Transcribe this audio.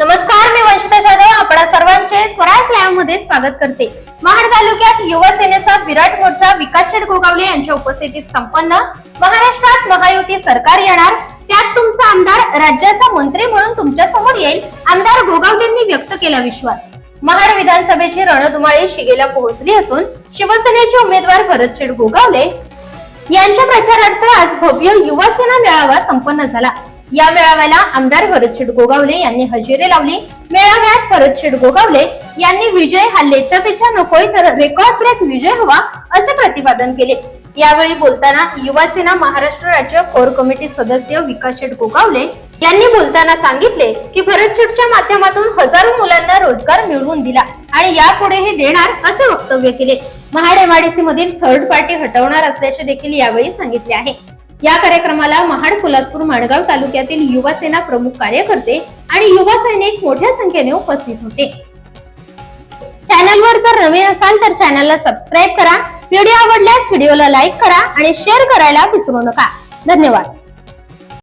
नमस्कार मी वंशिता जाधव. आपण सर्वांचे स्वराज लाईव्हमध्ये स्वागत करते. महाड तालुक्यात युवा सेनेचा विराट मोर्चा विकास शेठ गोगावले यांच्या उपस्थितीत संपन्न. महाराष्ट्रात महायुती सरकार येणार. त्यात तुमचा आमदार राज्याचा मंत्री म्हणून तुमच्यासमोर येईल आमदार गोगावलेंनी व्यक्त केला विश्वास. महाड विधानसभेची रणधुमाळी शिगेला पोहोचली असून शिवसेनेचे उमेदवार भरत शेठ गोगावले यांच्या प्रचारार्थ आज भव्य युवा सेना मेळावा संपन्न झाला. या मेळाव्याला आमदार भरतशेठ गोगावले यांनी हजेरी लावली. मेळाव्यात भरतशेठ गोगावले यांनी विजय हा पेक्षा नकोय तर रेकॉर्ड ब्रेक विजय हवा असे प्रतिपादन केले. यावेळी बोलताना युवासेना महाराष्ट्र राज्य कोर कमिटी सदस्य विकास शेठ गोगावले यांनी बोलताना सांगितले की भरतशेठच्या माध्यमातून हजारो मुलांना रोजगार मिळवून दिला आणि यापुढेही देणार असे वक्तव्य केले. महाड एमआयडीसी मधील थर्ड पार्टी हटवणार असल्याचे देखील यावेळी सांगितले आहे. या कार्यक्रमाला महाड पोलादपूर माणगाव तालुक्यातील युवा सेना प्रमुख कार्यकर्ते आणि युवा सैनिक मोठ्या संख्येने उपस्थित होते. चॅनलवर जर नवीन असाल तर चॅनलला सबस्क्राईब करा. व्हिडिओ आवडल्यास व्हिडिओला लाईक करा आणि शेअर करायला विसरू नका. धन्यवाद.